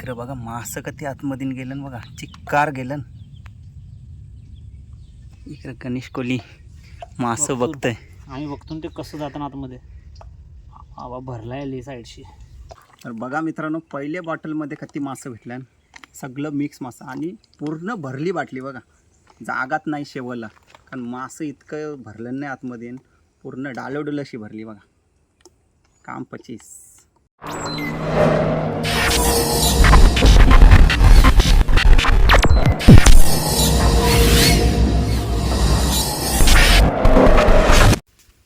इकडं बघा मासं कधी आतमधून गेलं बघा चिक्कार गेलं. इकडं गणेश कोली मासं बघतो. बघतंय. आम्ही बघतो ते कसं जाताना आतमध्ये. आवा भरलाय ली साईडशी. तर बघा मित्रांनो पहिले बॉटलमध्ये कधी मासं भेटलं सगळं मिक्स मासं आणि पूर्ण भरली बाटली बघा. जागात नाही शेवला. कारण मासं इतकं भरलं नाही आतमध्ये पूर्ण डालोडुल अशी भरली बघा. काम पचीस.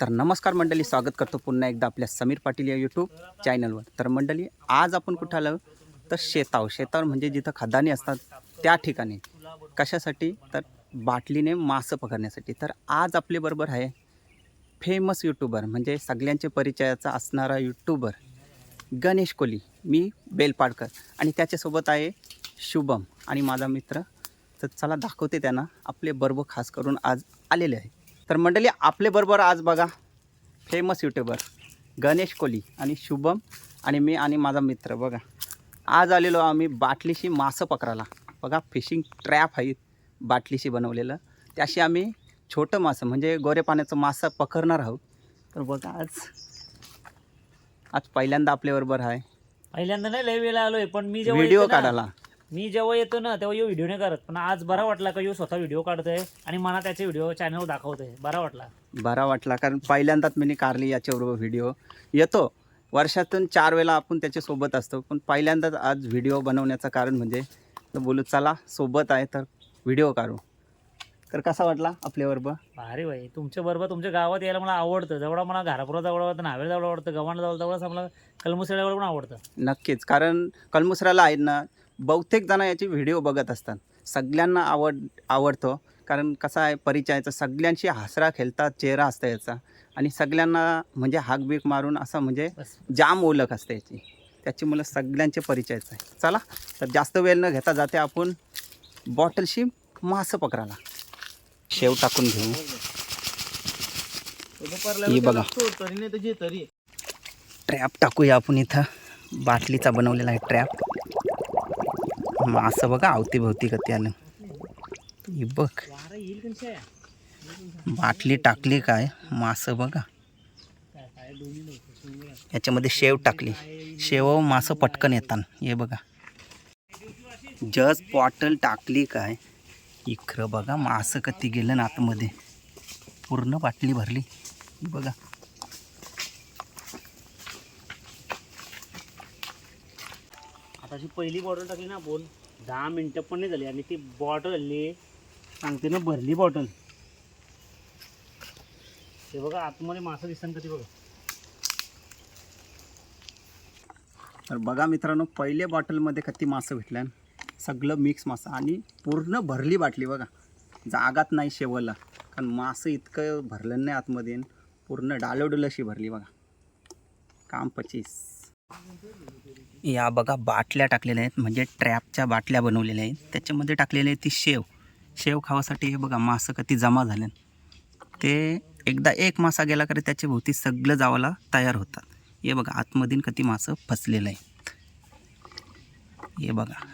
तर नमस्कार मंडळी स्वागत करतो पुन्हा एकदा आपल्या समीर पाटील या यूट्यूब चॅनलवर तर मंडळी आज आपण कुठं आलो? तर शेताव शेतावर म्हणजे जिथं खदाने असतात त्या ठिकाणी. कशासाठी? तर बाटलीने मासं पकडण्यासाठी. तर आज आपल्याबरोबर आहे फेमस यूट्यूबर म्हणजे सगळ्यांचे परिचयाचा असणारा यूट्यूबर गणेश कोली. मी बेलपाडकर आणि त्याच्यासोबत आहे शुभम आणि माझा मित्र. तर चला दाखवते त्यांना आपले बरोबर खास करून आज आलेले आहे. तर मंडळी आपल्याबरोबर आज बघा फेमस यूट्यूबर गणेश कोली आणि शुभम आणि मी आणि माझा मित्र बघा. आज आलेलो आम्ही बाटलीशी मासं पकडायला. बघा फिशिंग ट्रॅप आहे बाटलीशी बनवलेलं. त्याशी आम्ही छोटं मासं म्हणजे गोरे पाण्याचं मासं पकडणार आहोत. तर बघा आज आज पहिल्यांदा आपल्याबरोबर आहे. पहिल्यांदा नाही लय वेळा आलोय पण मी जेव्हा व्हिडिओ काढायला. मी जेव्हा येतो ना तेव्हा यो व्हिडिओ नाही करत. पण आज बरा वाटला का यो स्वतः व्हिडिओ काढतोय आणि मला त्याचे व्हिडिओ चॅनलवर दाखवतोय. बरा वाटला. बरा वाटला कारण पहिल्यांदाच मी कारली याच्याबरोबर व्हिडिओ येतो. वर्षातून चार वेळा आपण त्याच्यासोबत असतो. पण पहिल्यांदाच आज व्हिडिओ बनवण्याचं कारण म्हणजे तर बोलू चला सोबत आहे तर व्हिडिओ काढू. तर कसा वाटला आपल्याबरोबर भारी भाई तुमच्या बरोबर तुमच्या गावात यायला मला आवडतं. जेवढा मला घरापुरा जवळ आवडतं नावेळ जवळ आवडतं गव्हाण जवळ जवळच मला कलमुसळ्यावर पण आवडतं. नक्कीच. कारण कलमुसराला आहेत ना बहुतेक जण याची व्हिडिओ बघत असतात. सगळ्यांना आवड आवडतो. कारण कसा आहे परिचयाचा सगळ्यांशी हसरा खेळता चेहरा असतं याचा. आणि सगळ्यांना म्हणजे हाकबीक मारून असं म्हणजे जाम ओळख असते याची. त्याची मुलं सगळ्यांचे परिचयच आहे चला तर जास्त वेळ न घेता जाते आपण बॉटलशी मासं पकडायला. शेव टाकून घेऊ. ही बघा. ट्रॅप टाकूया आपण इथं. बाटलीचा बनवलेला आहे ट्रॅप मासं बघा अवतीभवती का त्यानं बघ. बाटली टाकली काय? मासं बघा. याच्यामध्ये शेव टाकली. शेव मासं पटकन येतात हे बघा. जस्ट बॉटल टाकली काय? इकडं बघा मासं कधी गेलं ना आतमध्ये. पूर्ण बाटली भरली. बघा. आता पहिली बॉटल टाकली ना बोल दहा मिनटं पण नाही झाली आणि ती बॉटल हल्ली सांगते ना भरली बॉटल ते बघा आतमध्ये मासं दिसतं कधी बघा. तर बघा मित्रांनो पहिल्या बॉटलमध्ये कती मासं भेटलं सगळं मिक्स मासं आणि पूर्ण भरली बाटली बघा. जागात नाही शेवला. कारण मासं इतकं भरलं नाही आतमध्ये पूर्ण डालोडुल अशी भरली बघा. काम पचीस या बघा बाटल्या टाकलेल्या आहेत म्हणजे ट्रॅपच्या बाटल्या बनवलेल्या आहेत. त्याच्यामध्ये टाकलेली आहे ती शेव. शेव खावासाठी हे बघा मासं कधी जमा झाले. ते एकदा एक मासा गेला तरी त्याच्या भोवती सगळं जावाला तयार होतात. हे बघा आतमधील कधी मासं फसलेलं आहे हे बघा.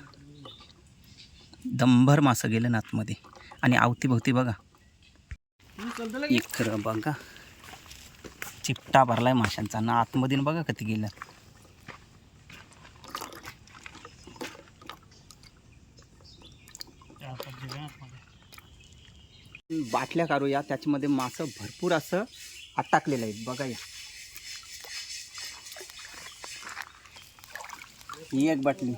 दंभर मासं गेलं ना आतमध्ये. आणि अवतीभोवती बघा. इकडं बघा. चिपटा आहे माशांचा. ना आतमधील बघा कधी गेलं बाटल्या काढूया त्याच्यामध्ये मासं भरपूर असं आटाकलेलं आहे बघा या. ही एक बाटली.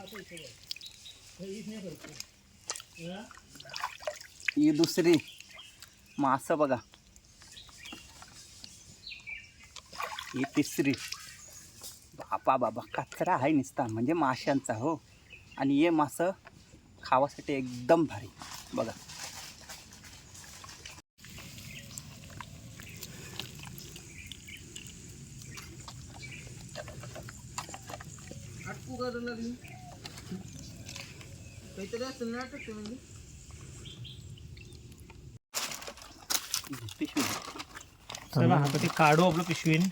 ही दुसरी. मासं बघा. ही तिसरी. बाबा बाबा कचरा आहे निसता. म्हणजे माशांचा हो. आणि हे मासं खावासाठी एकदम भारी. बघा. उघडून लागली काहीतरी असेल ना अटक म्हणजे. चला आता ते काढू आपलं पिशवीन.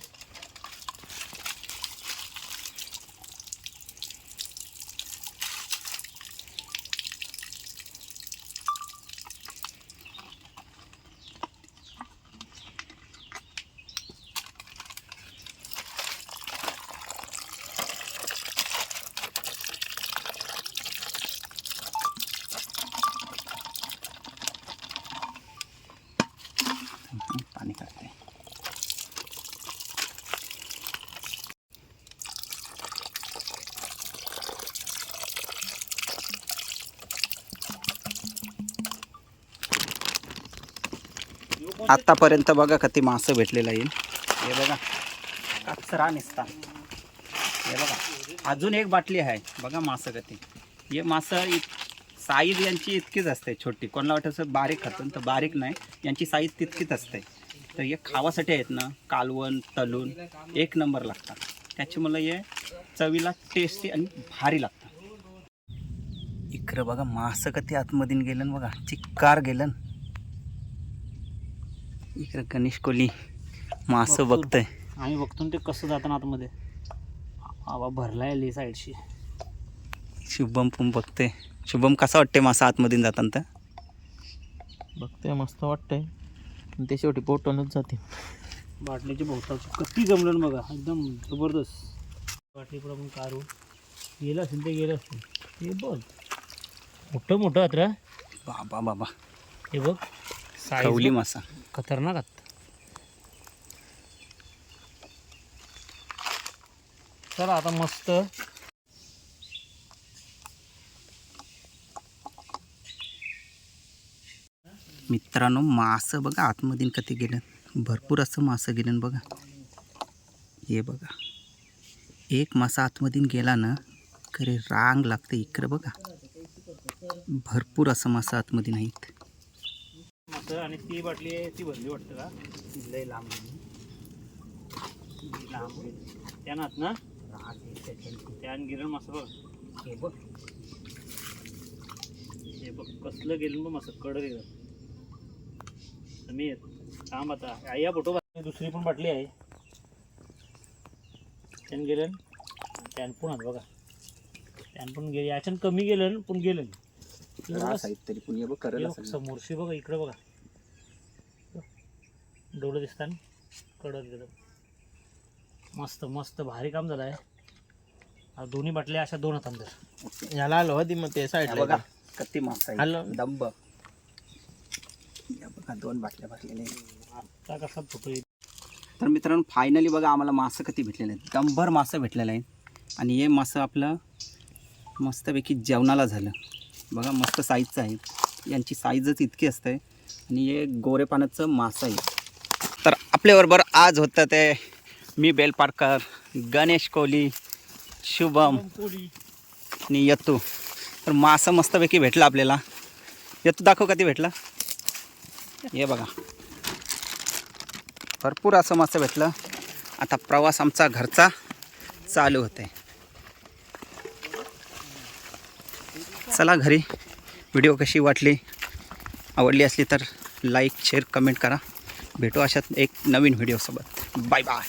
आत्तापर्यंत बघा किती मासं भेटलेलं येईल. हे बघा कचरा निसता. हे बघा अजून एक बाटली आहे. बघा मासं कधी हे मासं इत साईज यांची इतकीच असते छोटी. कोणाला वाटतं बारीक खातं तर बारीक नाही. यांची साईज तितकीच असते. तर हे खावासाठी आहेत ना कालवण तलून एक नंबर लागतात. त्याची मला हे चवीला टेस्टी आणि भारी लागतात. इकडं बघा मासं कधी आतमधून गेलं बघा. चिक्कार गेलं इकडं गणेश कोहली मासं बघतो. बघतंय. आम्ही बघतो ते कसं जातं आतमध्ये. आवा भरलाय ली साईडशी. शुभम पण बघते शुभम कसा वाटते मासा आतमधून जाताना तर? बघते मस्त वाटतंय. पण ते शेवटी पोटूनच जाते. बाटलीची भोवताची कती जमलं ना बघा. एकदम जबरदस्त. बाटली पुढं आपण काढू. गेलं असेल ते गेलं असेल. हे बघ. मोठं मोठं अत्र बाबा बाबा. हे बघ. खवली साईज मासा. खतरनाक चला आता मस्त. मित्रांनो मासं बघा आतमधून कधी गेलं भरपूर असं मासं गेलं बघा. हे बघा. एक मासा आतमधून गेला ना खरे रांग लागते इकडं बघा. भरपूर असं मासा आतमध्ये नाहीत. आणि ती बाटली आहे ती भरली वाटतं का? ती लय लांब. लांब. त्यानात ना त्यान गेलं मस्त बघ. हे बघ. हे बघ कसलं गेलं बघ मस्त कड गेलं. समीर थांब आता. या फोटो दुसरी पण बाटली आहे. त्यान गेलं त्यान पण आत बघा. त्यान पण गेलं. याच्यानं कमी गेलं पण गेलं तरी पण. समोरशी बघा इकडे बघा. डोळं दिसतात कडक गेलं मस्त मस्त भारी काम झालं आहे दोन्ही बाटल्या अशा दोन हातात धर. याला आलो होती मग ते साईडला बघा कत्ती मासा हॅलो. आहे दंब बघा दोन बाटल्या भरलेल्या आहेत. आता कसा फोटो येईल तर मित्रांनो फायनली बघा आम्हाला मासं किती भेटलेलं आहे दंभर मासं भेटलेलं आहे आणि हे मासं आपलं मस्तपैकी जेवणाला झालं. बघा मस्त साईजचं आहे यांची साईजच इतकी असते आणि हे गोरे पाण्याचं मासं आहे आपल्याबरोबर आज होतं ते मी बेलपारकर गणेश कोहली शुभम आणि यत्तू. तर मासा मस्तपैकी भेटलं आपल्याला. यत्तू दाखव कधी भेटला? हे बघा. भरपूर असं मासं भेटलं. आता प्रवास आमचा घरचा चालू होते चला घरी. व्हिडिओ कशी वाटली आवडली असली तर लाईक शेअर कमेंट करा. भेटू अशात एक नवीन व्हिडिओसोबत. Bye bye.